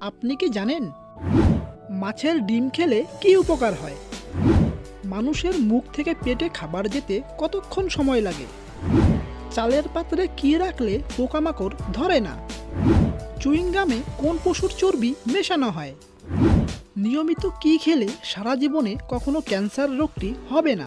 আপনি কি জানেন? মাছের ডিম খেলে কি উপকার হয়? মানুষের মুখ থেকে পেটে খাবার যেতে কতক্ষণ সময় লাগে? চালের পাত্রে কি রাখলে পোকামাকড় ধরে না? চুইংগামে কোন পশুর চর্বি মেশানো হয়? নিয়মিত কি খেলে সারা জীবনে কখনো ক্যান্সার রোগটি হবে না?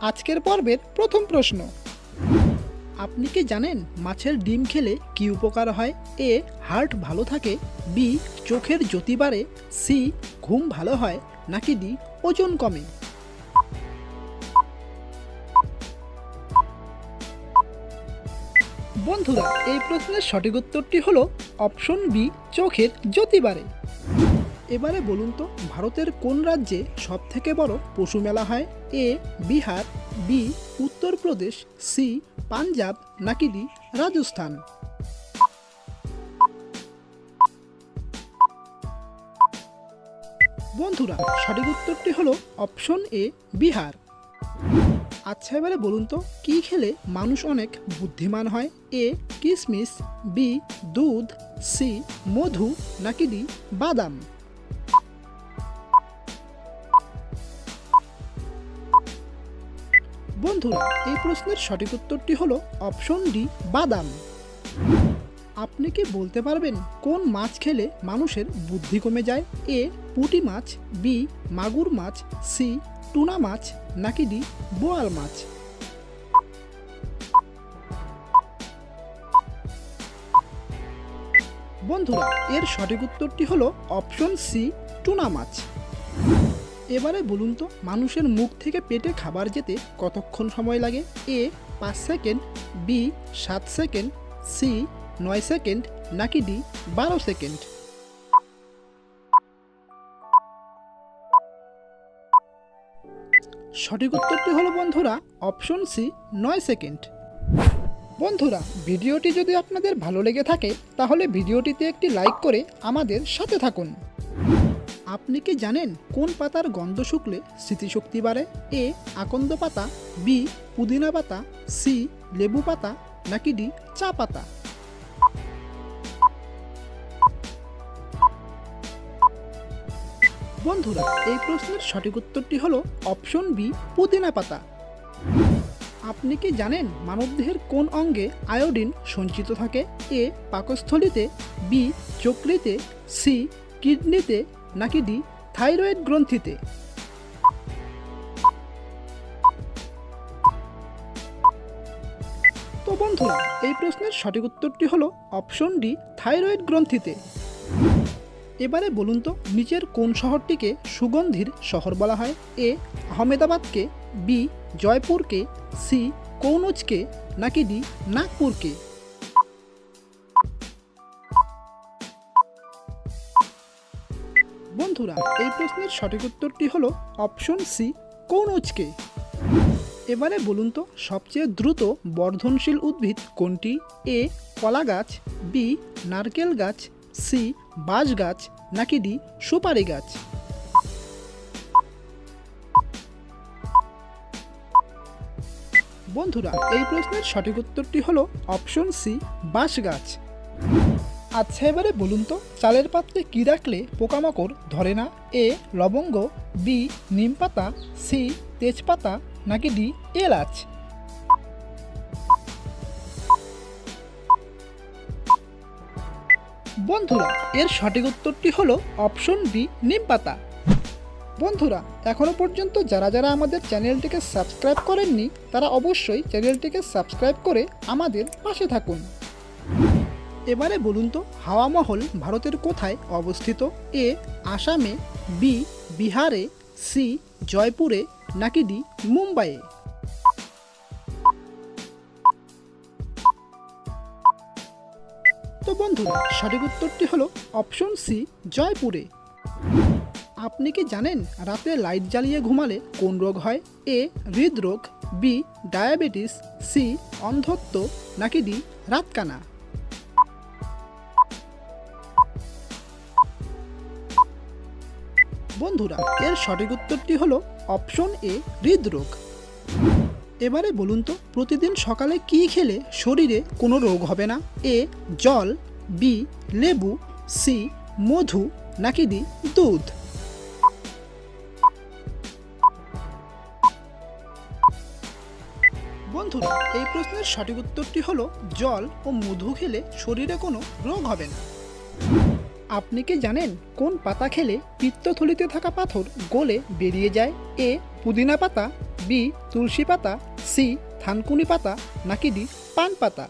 আজকের পর্বের প্রথম প্রশ্ন। আপনি কি জানেন মাছের ডিম খেলে কি উপকার হয়? এ, হার্ট ভালো থাকে। বি, চোখের জ্যোতি বাড়ে। সি, ঘুম ভালো হয়। নাকি ডি, ওজন কমে। বন্ধুরা, এই প্রশ্নের সঠিক উত্তরটি হলো অপশন বি, চোখের জ্যোতি বাড়ে। এবারে বলুন তো, ভারতের কোন রাজ্যে সব থেকে বড় পশু মেলা হয়? A, Bihar, B, Uttar Pradesh, C, Punjab, নাকি ডি, রাজস্থান? বন্ধুরা, সঠিক উত্তরটি হলো অপশন এ, বিহার। আচ্ছা এবারে বলুন তো, কি খেলে মানুষ অনেক বুদ্ধিমান হয়? এ কিশমিশ বি, দুধ, সি, মধু, নাকি ডি, বাদাম? বন্ধুরা, এই প্রশ্নের সঠিক উত্তরটি হলো অপশন ডি, বাদাম। আপনি কি বলতে পারবেন কোন মাছ খেলে মানুষের বুদ্ধি কমে যায়? এ, পুঁটি মাছ, বি, মাগুর মাছ, সি, টুনা মাছ, নাকি ডি, বোয়াল মাছ? বন্ধুরা, এর সঠিক উত্তরটি হলো অপশন সি, টুনা মাছ। এবারে বলুন তো, মানুষের মুখ থেকে পেটে খাবার যেতে কতক্ষণ সময় লাগে? এ, পাঁচ সেকেন্ড, বি, সাত সেকেন্ড, সি, নয় সেকেন্ড, নাকি ডি, বারো সেকেন্ড? সঠিক উত্তরটি হলো বন্ধুরা, অপশন সি, নয় সেকেন্ড। বন্ধুরা, ভিডিওটি যদি আপনাদের ভালো লেগে থাকে, তাহলে ভিডিওটিতে একটি লাইক করে আমাদের সাথে থাকুন। আপনি কি জানেন কোন পাতার গন্ধ শুকলে স্মৃতিশক্তি বাড়ে? এ, আকন্দ পাতা, বি, পুদিনা পাতা, সি, লেবু পাতা, নাকি ডি, চা পাতা? বন্ধুরা, এই প্রশ্নের সঠিক উত্তরটি হলো অপশন বি, পুদিনা পাতা। আপনি কি জানেন মানবদেহের কোন অঙ্গে আয়োডিন সঞ্চিত থাকে? এ, পাকস্থলিতে, বি চক্রিতে সি কিডনিতে নাকি ডি থাইরয়েড গ্রন্থিতে? তো বন্ধুরা, এই প্রশ্নের সঠিক উত্তরটি হলো অপশন ডি, থাইরয়েড গ্রন্থিতে। এবারে বলুন তো, নিচের কোন শহরটিকে সুগন্ধির শহর বলা হয়? এ, আহমেদাবাদকে, বি, জয়পুরকে, সি, কৌনজকে, নাকি ডি, নাগপুরকে? বন্ধুরা, এই প্রশ্নের সঠিক উত্তরটি হলো অপশন সি কৌনজকে এবারে বলুন তো, সবচেয়ে দ্রুত বর্ধনশীল উদ্ভিদ কোনটি? এ কলা গাছ বি, নারকেল গাছ, সি, বাঁশ গাছ, নাকি ডি, সুপারি গাছ। বন্ধুরা, এই প্রশ্নের সঠিক উত্তরটি হলো অপশন সি বাঁশ গাছ। আচ্ছা এবারে বলুন তো, চালের পাত্রে কি রাখলে পোকামাকড় ধরে না? এ, লবঙ্গ, বি, নিম পাতা, সি, তেজপাতা, নাকি ডি, এলাচ? বন্ধুরা, এর সঠিক উত্তরটি হলো অপশন বি নিম পাতা। বন্ধুরা এখনও পর্যন্ত যারা যারা আমাদের চ্যানেলটিকে সাবস্ক্রাইব করেননি, তারা অবশ্যই চ্যানেলটিকে সাবস্ক্রাইব করে আমাদের পাশে থাকুন। এবারে বলুন তো, হাওয়া মহল ভারতের কোথায় অবস্থিত? এ, আসামে, বি, বিহারে, সি, জয়পুরে, নাকি ডি, মুম্বাইয়ে? তো বন্ধুরা, সঠিক উত্তরটি হলো অপশন সি, জয়পুরে। আপনি কি জানেন রাতে লাইট জ্বালিয়ে ঘুমালে কোন রোগ হয়? এ, হৃদরোগ, বি, ডায়াবেটিস, সি, অন্ধত্ব, নাকি ডি, রাতকানা? বন্ধুরা, এর সঠিক উত্তরটি হলো অপশন এ, হৃদরোগ। এবারে বলুন তো, প্রতিদিন সকালে কি খেলে শরীরে কোনো রোগ হবে না? এ, জল, বি, লেবু, সি, মধু, নাকি দি দুধ? বন্ধুরা, এই প্রশ্নের সঠিক উত্তরটি হলো জল ও মধু খেলে শরীরে কোনো রোগ হবে না। আপনি কি জানেন কোন পাতা খেলে পিত্তথলিতে থাকা পাথর গলে বেরিয়ে যায়? এ, পুদিনা পাতা, বি, তুলসী পাতা, সি, থানকুনি পাতা, নাকি ডি, পান পাতা?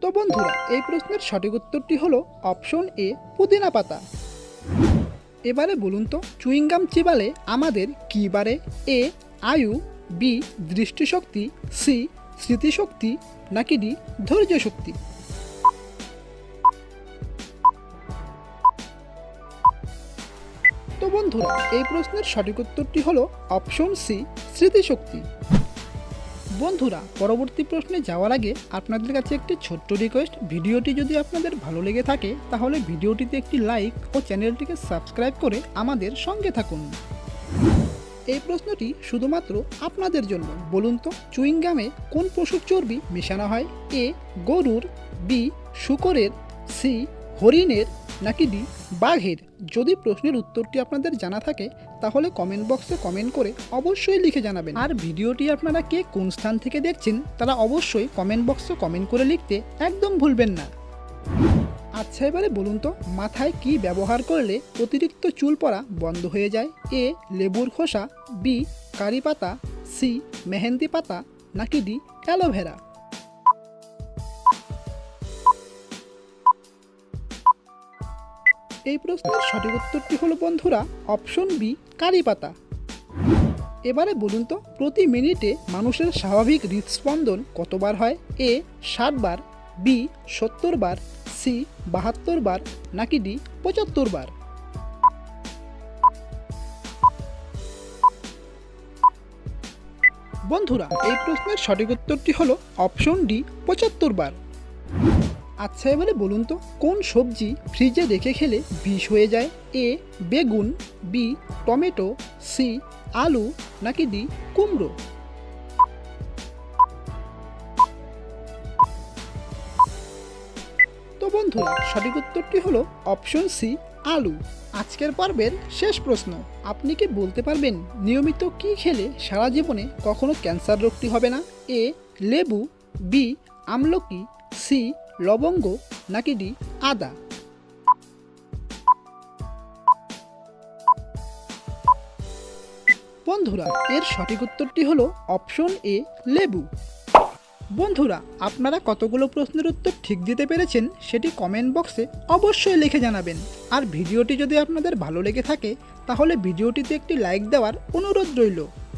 তো বন্ধুরা, এই প্রশ্নের সঠিক উত্তরটি হলো অপশন এ, পুদিনা পাতা। এবারে বলুন তো, চুইংগাম চিবালে আমাদের কি বাড়ে? এ, আয়ু, বি, দৃষ্টিশক্তি, সি স্মৃতিশক্তি নাকি ডি ধৈর্য শক্তি তো বন্ধুরা, এই প্রশ্নের সঠিক উত্তরটি হলো অপশন সি, স্মৃতিশক্তি। বন্ধুরা, পরবর্তী প্রশ্নে যাওয়ার আগে আপনাদের কাছে একটি ছোট্ট রিকোয়েস্ট ভিডিওটি যদি আপনাদের ভালো লেগে থাকে, তাহলে ভিডিওটিতে একটি লাইক ও চ্যানেলটিকে সাবস্ক্রাইব করে আমাদের সঙ্গে থাকুন। এই প্রশ্নটি শুধুমাত্র আপনাদের জন্য। বলুন তো চুইংগামে কোন পশুর চর্বি মেশানো হয়? এ, গরুর, বি, শুকরের, সি, হরিণের, নাকি ডি, বাঘের? যদি প্রশ্নের উত্তরটি আপনাদের জানা থাকে, তাহলে কমেন্ট বক্সে কমেন্ট করে অবশ্যই লিখে জানাবেন। আর ভিডিওটি আপনারা কে কোন স্থান থেকে দেখছেন, তারা অবশ্যই কমেন্ট বক্সে কমেন্ট করে লিখতে একদম ভুলবেন না। আচ্ছা এবারে বলুন তো, মাথায় কি ব্যবহার করলে অতিরিক্ত চুল পড়া বন্ধ হয়ে যায়? এ, লেবুর খোসা, বি, কারি পাতা, সি, মেহেন্দি পাতা, নাকি ডি অ্যালোভেরা এই প্রশ্নের সঠিক উত্তরটি হলো, বন্ধুরা, অপশন বি, কারি পাতা। এবারে বলুন তো, প্রতি মিনিটে মানুষের স্বাভাবিক হৃদস্পন্দন কতবার হয়? এ, ষাট বার, বি, সত্তর বার সি, বাহাত্তর বার, নাকি ডি, পঁচাত্তর বার? বন্ধুরা, এই প্রশ্নের সঠিক উত্তরটি হলো অপশন ডি, পঁচাত্তর বার। আচ্ছা এবারে বলুন তো, কোন সবজি ফ্রিজে রেখে খেলে বিষ হয়ে যায়? এ, বেগুন, বি, টমেটো, সি, আলু, নাকি ডি, কুমড়ো? বন্ধুরা সঠিক উত্তরটি হলো অপশন সি, আলু। আজকের পর্বের শেষ প্রশ্ন, আপনি কি বলতে পারবেন নিয়মিত কি খেলে সারা জীবনে কখনো ক্যান্সার রোগটি হবে না? এ, লেবু, বি, আমলকি, সি, লবঙ্গ, নাকি ডি, আদা? বন্ধুরা, এর সঠিক উত্তরটি হলো অপশন এ, লেবু। বন্ধুরা, আপনারা কতগুলো প্রশ্নের উত্তর ঠিক দিতে পেরেছেন সেটি কমেন্ট বক্সে অবশ্যই লিখে জানাবেন। আর ভিডিওটি যদি আপনাদের ভালো লেগে থাকে, তাহলে ভিডিওটিতে একটি লাইক দেওয়ার অনুরোধ রইল।